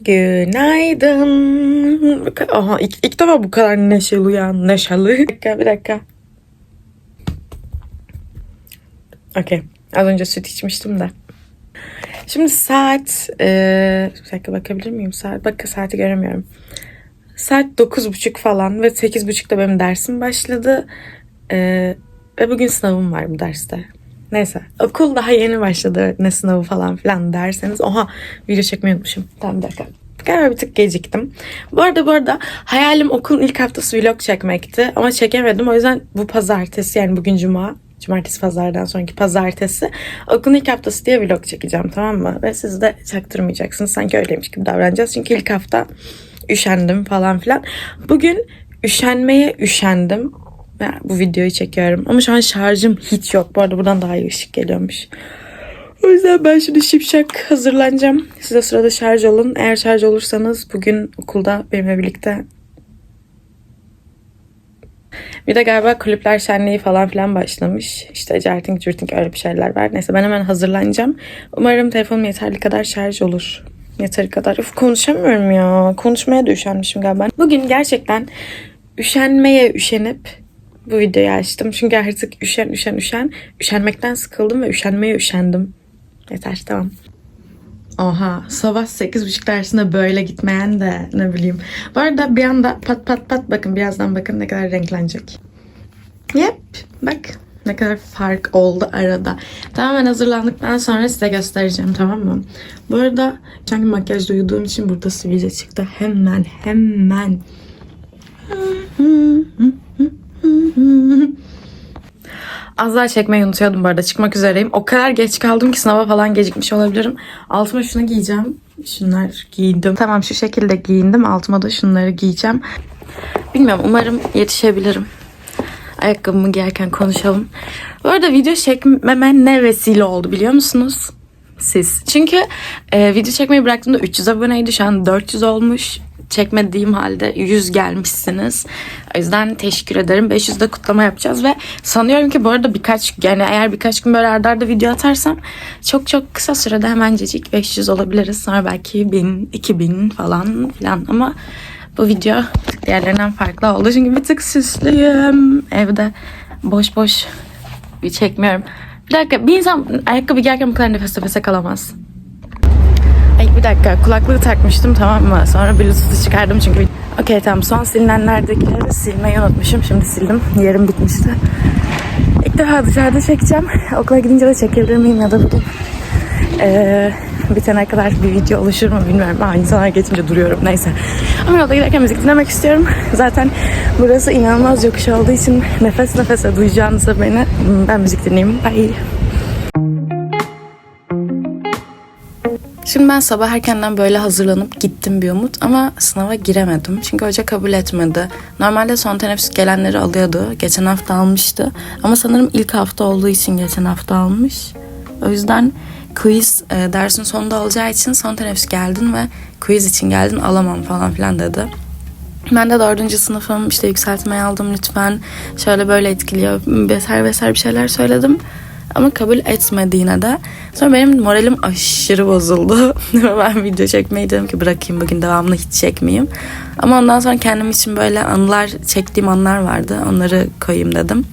Günaydın. Aha ilk, ilk defa bu kadar neşeli uyan. Neşeli. Bir dakika bir dakika. Okey. Az önce süt içmiştim de. Şimdi saat... eee bir dakika bakabilir miyim? Saat, bak saati göremiyorum. Saat 9.30 falan ve 8.30'da benim dersim başladı. Eee, ve bugün sınavım var bu derste. Neyse. Okul daha yeni başladı. Ne sınavı falan filan derseniz. Oha video çekmeyi unutmuşum. Tamam bir dakika. Galiba bir tık geciktim. Bu arada bu arada hayalim okulun ilk haftası vlog çekmekti. Ama çekemedim. O yüzden bu pazartesi yani bugün cuma. Cumartesi pazardan sonraki pazartesi okulun ilk haftası diye vlog çekeceğim tamam mı? Ve siz de çaktırmayacaksınız. Sanki öyleymiş gibi davranacağız. Çünkü ilk hafta üşendim falan filan. Bugün üşenmeye üşendim. Ben bu videoyu çekiyorum. Ama şu an şarjım hiç yok. Bu arada buradan daha iyi ışık geliyormuş. O yüzden ben şimdi şipşak hazırlanacağım. Siz de sırada şarj olun. Eğer şarj olursanız bugün okulda benimle birlikte bir de galiba kulüpler şenliği falan filan başlamış. İşte certing cürting öyle bir şeyler var. Neyse ben hemen hazırlanacağım. Umarım telefonum yeterli kadar şarj olur. Yeteri kadar. Uf konuşamıyorum ya. Konuşmaya da üşenmişim galiba. Bugün gerçekten üşenmeye üşenip bu videoyu açtım. Çünkü artık üşen üşen üşen. Üşenmekten sıkıldım ve üşenmeye üşendim. Yeter tamam. Oha sabah 8.30 dersine böyle gitmeyen de ne bileyim. Bu arada bir anda pat pat pat bakın birazdan bakın ne kadar renklenecek. Yep bak ne kadar fark oldu arada. Tamamen hazırlandıktan sonra size göstereceğim tamam mı? Bu arada geçen gün makyaj uyuduğum için burada sivilce çıktı. Hemen hemen. Az daha çekmeyi unutuyordum bu arada. Çıkmak üzereyim. O kadar geç kaldım ki sınava falan gecikmiş olabilirim. Altıma şunu giyeceğim. Şunlar giydim. Tamam şu şekilde giyindim. Altıma da şunları giyeceğim. Bilmiyorum umarım yetişebilirim. Ayakkabımı giyerken konuşalım. Bu arada video çekmemen ne vesile oldu biliyor musunuz? Siz. Çünkü e, video çekmeyi bıraktığımda 300 aboneydi. Şu an 400 olmuş. Çekmediğim halde 100 gelmişsiniz. O yüzden teşekkür ederim. 500'de kutlama yapacağız ve sanıyorum ki bu arada birkaç yani eğer birkaç gün böyle arda arda video atarsam çok çok kısa sürede hemencecik 500 olabiliriz. Sonra belki 1000, 2000 falan filan ama bu video diğerlerinden farklı oldu. Çünkü bir tık süslüyüm. Evde boş boş bir çekmiyorum. Bir dakika bir insan ayakkabı giyerken bu kadar nefes nefese kalamaz. Bir dakika kulaklığı takmıştım tamam mı? Sonra bluetooth'u çıkardım çünkü. Okey tamam son silinenlerdekileri silmeyi unutmuşum. Şimdi sildim. Yerim bitmişti. İlk defa dışarıda çekeceğim. Okula gidince de çekebilir miyim ya da bugün. Ee, bitene kadar bir video oluşur mu bilmiyorum. Ama insanlar geçince duruyorum neyse. Ama yolda giderken müzik dinlemek istiyorum. Zaten burası inanılmaz yokuş olduğu için nefes nefese duyacağınızda beni ben müzik dinleyeyim. Bye. Şimdi ben sabah erkenden böyle hazırlanıp gittim bir umut ama sınava giremedim. Çünkü hoca kabul etmedi. Normalde son teneffüs gelenleri alıyordu. Geçen hafta almıştı. Ama sanırım ilk hafta olduğu için geçen hafta almış. O yüzden quiz e, dersin sonunda olacağı için son teneffüs geldin ve quiz için geldin alamam falan filan dedi. Ben de dördüncü sınıfım işte yükseltmeyi aldım lütfen şöyle böyle etkiliyor vesaire vesaire bir şeyler söyledim. Ama kabul etmedi yine de. Sonra benim moralim aşırı bozuldu. ben video çekmeyi dedim ki bırakayım bugün devamlı hiç çekmeyeyim. Ama ondan sonra kendim için böyle anılar çektiğim anlar vardı. Onları koyayım dedim.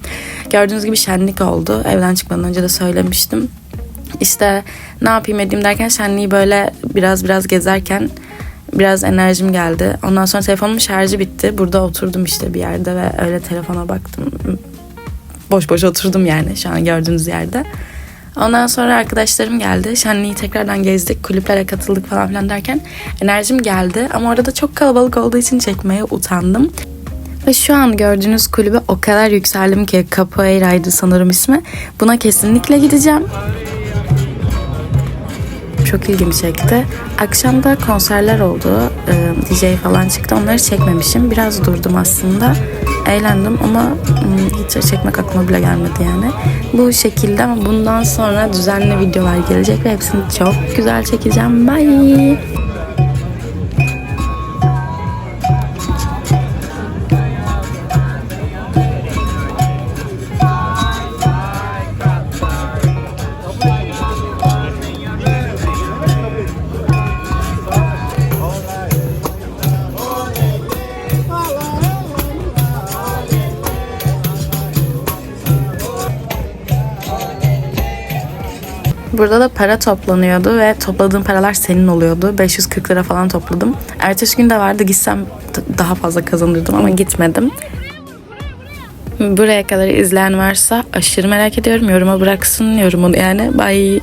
Gördüğünüz gibi şenlik oldu. Evden çıkmadan önce de söylemiştim. İşte ne yapayım edeyim derken şenliği böyle biraz biraz gezerken biraz enerjim geldi. Ondan sonra telefonumun şarjı bitti. Burada oturdum işte bir yerde ve öyle telefona baktım boş boş oturdum yani şu an gördüğünüz yerde. Ondan sonra arkadaşlarım geldi. Şenliği tekrardan gezdik. Kulüplere katıldık falan filan derken enerjim geldi. Ama orada da çok kalabalık olduğu için çekmeye utandım. Ve şu an gördüğünüz kulübe o kadar yükseldim ki Capoeira'ydı sanırım ismi. Buna kesinlikle gideceğim. Çok ilgimi çekti. Akşamda konserler oldu. Ee, DJ falan çıktı. Onları çekmemişim. Biraz durdum aslında. Eğlendim ama hiç çekmek aklıma bile gelmedi yani. Bu şekilde ama bundan sonra düzenli videolar gelecek ve hepsini çok güzel çekeceğim. Bye. Burada da para toplanıyordu ve topladığım paralar senin oluyordu. 540 lira falan topladım. Ertesi gün de vardı gitsem daha fazla kazanırdım ama gitmedim. Buraya kadar izleyen varsa aşırı merak ediyorum. Yoruma bıraksın yorumunu yani. Bye.